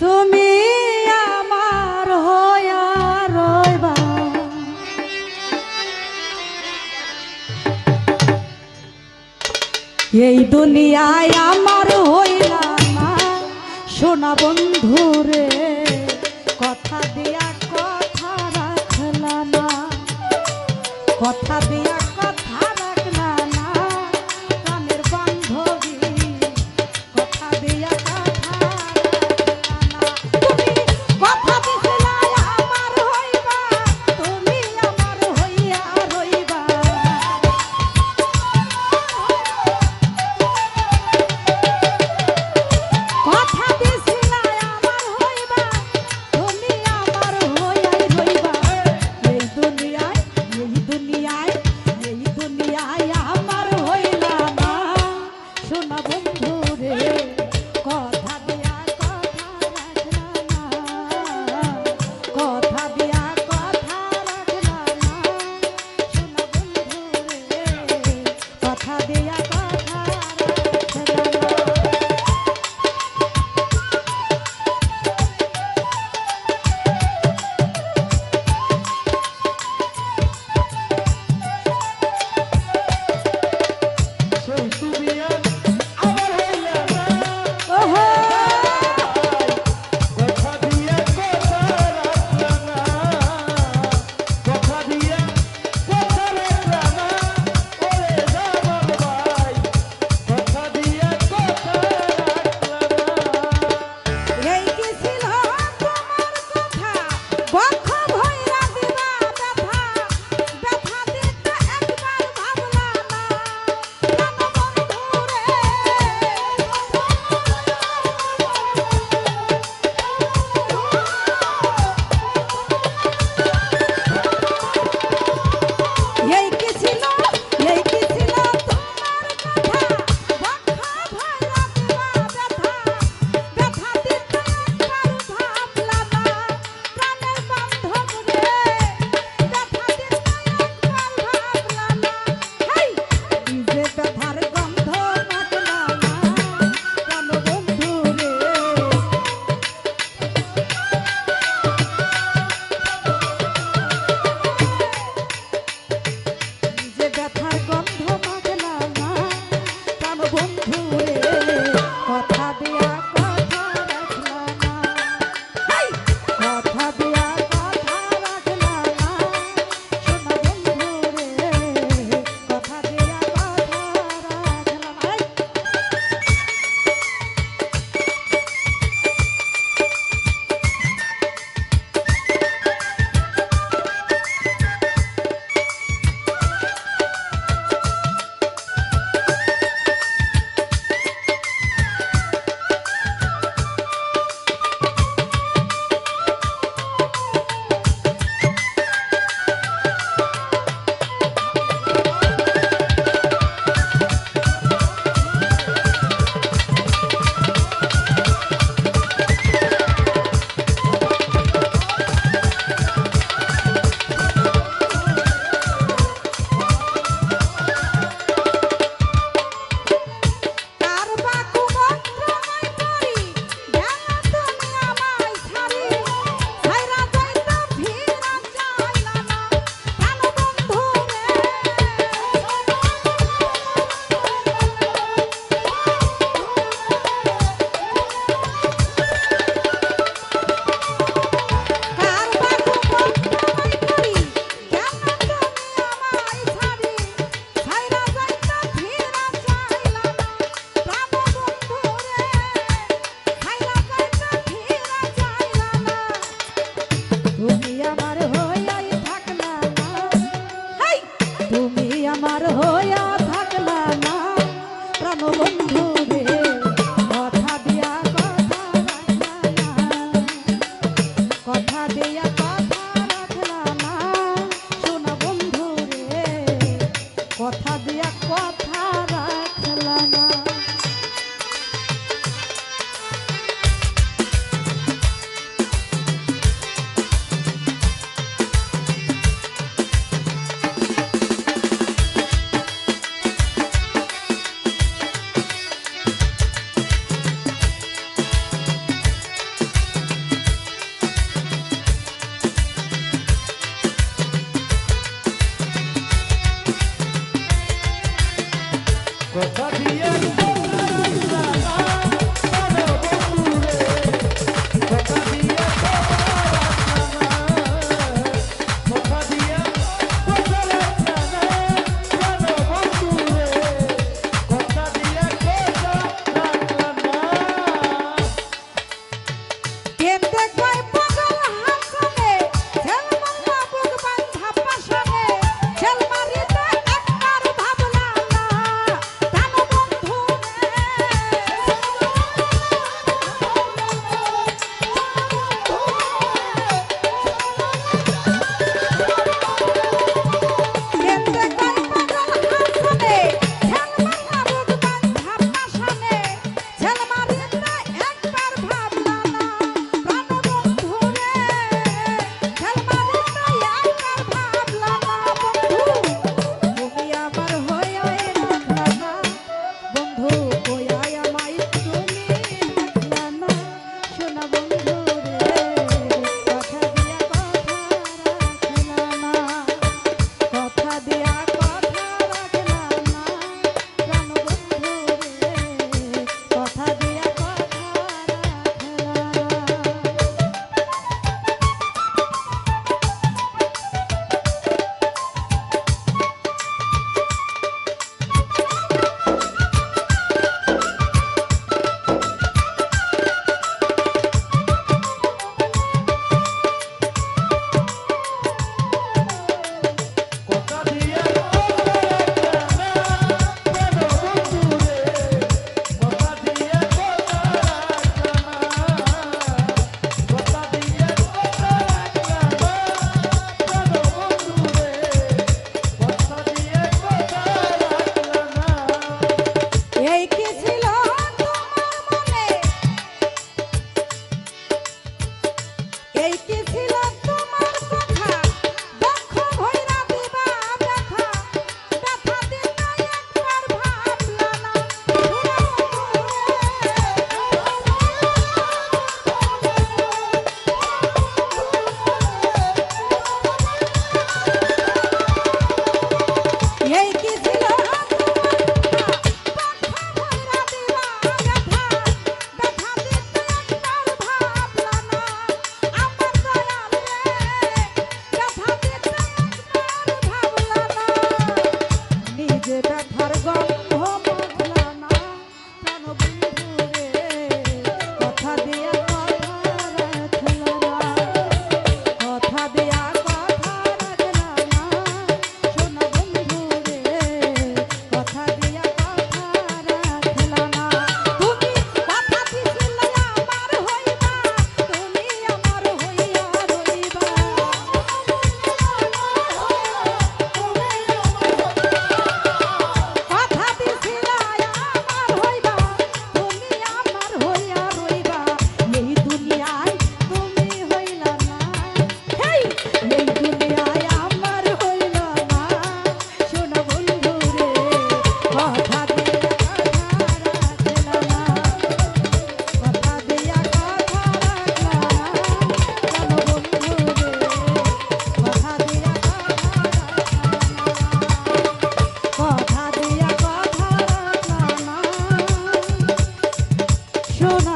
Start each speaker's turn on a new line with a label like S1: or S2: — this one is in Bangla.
S1: তুমি এই দুনিয়ায় আমার হইলা না। সোনা বন্ধু রে, কথা দিয়া কথা রাখলা না। কথা দিয়া কথা দিয়ে শোনা